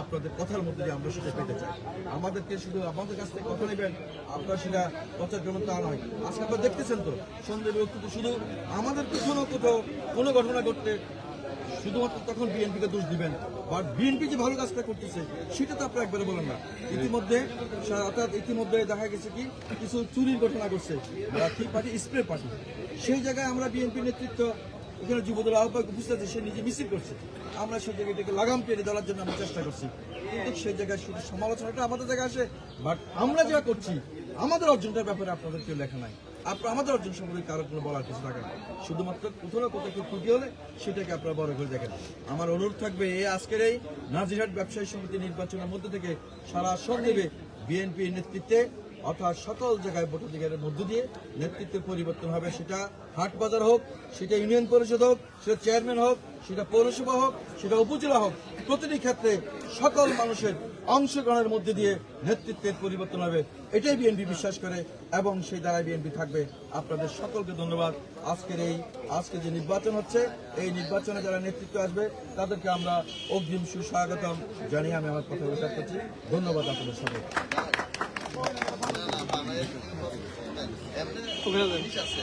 আপনাদের কথার মধ্যে দিয়ে আমরা সেটা পেতে চাই। আমাদেরকে শুধু আমাদের কাছ থেকে কথা নেবেন, আপনারা সেটা প্রচার করবেন তা নয়। আজকে আপনারা দেখতেছেন তো সন্ধ্যে ব্যক্তিত্ব শুধু আমাদের কোথাও কোথাও কোনো ঘটনা ঘটতে শুধুমাত্র তখন বিএনপিকে দোষ দিবেন। আর বিএনপি যে ভালো কাজটা করতেছে, সেটা তো আপনারা একবারে বলেন না। ইতিমধ্যে অর্থাৎ ইতিমধ্যে দেখা গেছে কি, কিছু চুরির ঘটনা করছে কি পার্টি স্প্রে পার্টি সেই জায়গায় আমরা বিএনপি নেতৃত্ব ওখানে যুবদল আহ্বায়ক আছে, সে নিজে মিছিল করছে। আমরা সেই জায়গাটাকে লাগাম টেনে দেওয়ার জন্য আমরা চেষ্টা করছি। কিন্তু সেই জায়গায় শুধু সমালোচনাটা আমাদের জায়গায় আসে বাট আমরা যা করছি, আমাদের অর্জনটার ব্যাপারে আপনাদের কেউ লেখা নাই। আপনার আমাদের অর্জন সম্পর্কে কারও কোনো বলার কিছু থাকে না। শুধুমাত্র কোথাও না কোথাও ত্রুটি হলে সেটাকে আপনারা বড় করে দেখেন। আমার অনুরোধ থাকবে, এই আজকের এই নাজিরহাট ব্যবসায়ী সমিতি নির্বাচনের মধ্যে থেকে সারা সন্দেবে বিএনপির নেতৃত্বে। অর্থাৎ সকল জায়গায় ভোটাধিকারের মধ্য দিয়ে নেতৃত্বের পরিবর্তন হবে। সেটা হাট বাজার হোক, সেটা ইউনিয়ন পরিষদ হোক, সেটা চেয়ারম্যান হোক, সেটা পৌরসভা হোক, সেটা উপজেলা হোক, প্রতিটি ক্ষেত্রে সকল মানুষের অংশগ্রহণের মধ্যে দিয়ে নেতৃত্বের পরিবর্তন হবে। এটাই বিএনপি বিশ্বাস করে এবং সেই দ্বারাই বিএনপি থাকবে। আপনাদের সকলকে ধন্যবাদ। আজকের এই, আজকে যে নির্বাচন হচ্ছে, এই নির্বাচনে যারা নেতৃত্ব আসবে, তাদেরকে আমরা অগ্রিম সুস্বাগতম জানিয়ে আমি আমার কথা উল্লেখ করছি। ধন্যবাদ আপনাদের সকলকে। আছে